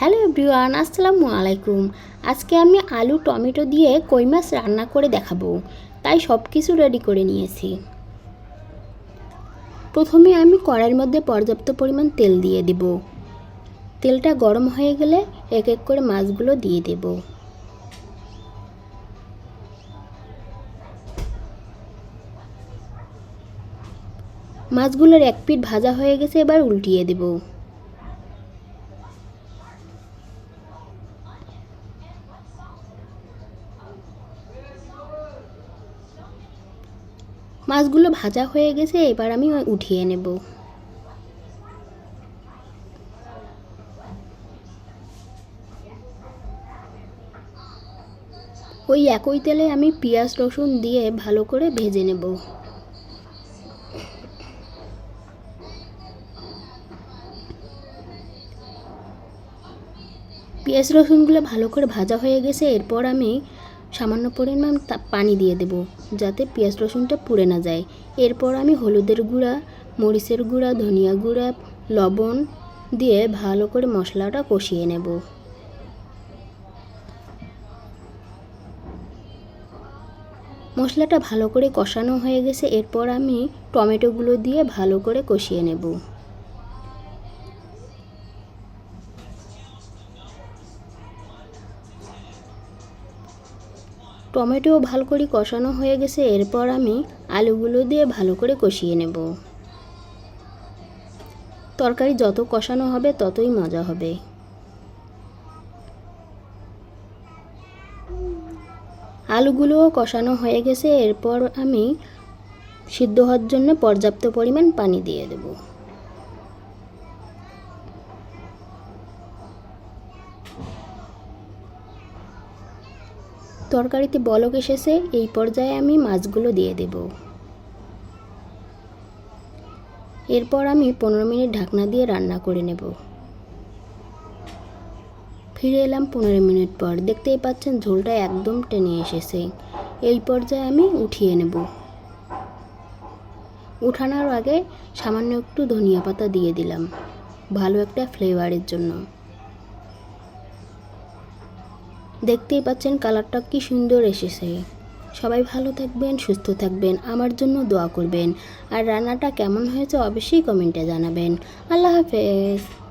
Hello everyone, আসসালামু আলাইকুম। আজকে আমি আলু, টমেটো দিয়ে কই মাছ রান্না করে দেখাবো। তাই সব কিছু রেডি করে নিয়েছি। প্রথমে আমি কড়াইয়ের মধ্যে পর্যাপ্ত পরিমাণ তেল দিয়ে দেব। তেলটা গরম হয়ে গেলে এক এক করে মাছগুলো দিয়ে দেব। মাছগুলোর এক পিঠ ভাজা হয়ে গেছে, এবার উল্টিয়ে দেবো। মাছগুলো ভাজা হয়ে গেছে, এবার আমি উঠিয়ে নেব। ওই একই তেলে আমি পেঁয়াজ, রসুন দিয়ে ভালো করে ভেজে নেব। পেঁয়াজ, রসুনগুলো ভালো করে ভাজা হয়ে গেছে, এরপর আমি সামান্য পরিমাণ পানি দিয়ে দেব, যাতে পেঁয়াজ রসুনটা পুড়ে না যায়। এরপর আমি হলুদের গুঁড়া, মরিচের গুঁড়া, ধনিয়া গুঁড়া, লবণ দিয়ে ভালো করে মশলাটা কষিয়ে নেব। মশলাটা ভালো করে কষানো হয়ে গেছে, এরপর আমি টমেটোগুলো দিয়ে ভালো করে কষিয়ে নেব। টমেটো ভালো করে কষানো হয়ে গেছে, এরপর আমি আলুগুলো দিয়ে ভালো করে কষিয়ে নেব। তরকারি যত কষানো হবে ততই মজা হবে। আলুগুলোও কষানো হয়ে গেছে, এরপর আমি সিদ্ধ হওয়ার জন্য পর্যাপ্ত পরিমাণ পানি দিয়ে দেবো। তরকারিতে বলক এসেছে, এই পর্যায়ে আমি মাছগুলো দিয়ে দেব। এরপর আমি পনেরো মিনিট ঢাকনা দিয়ে রান্না করে নেব। ফিরে এলাম পনেরো মিনিট পর। দেখতেই পাচ্ছেন ঝোলটা একদম টেনে এসেছে। এই পর্যায়ে আমি উঠিয়ে নেব। উঠানোর আগে সামান্য একটু ধনিয়া পাতা দিয়ে দিলাম। ভালো একটা ফ্লেভারের জন্য। দেখতেই পাচ্ছেন কালারটা কি সুন্দর এসেছে। সবাই ভালো থাকবেন, সুস্থ থাকবেন, আমার জন্য দোয়া করবেন। আর রান্নাটা কেমন হয়েছে অবশ্যই কমেন্টে জানাবেন। আল্লাহ হাফেজ।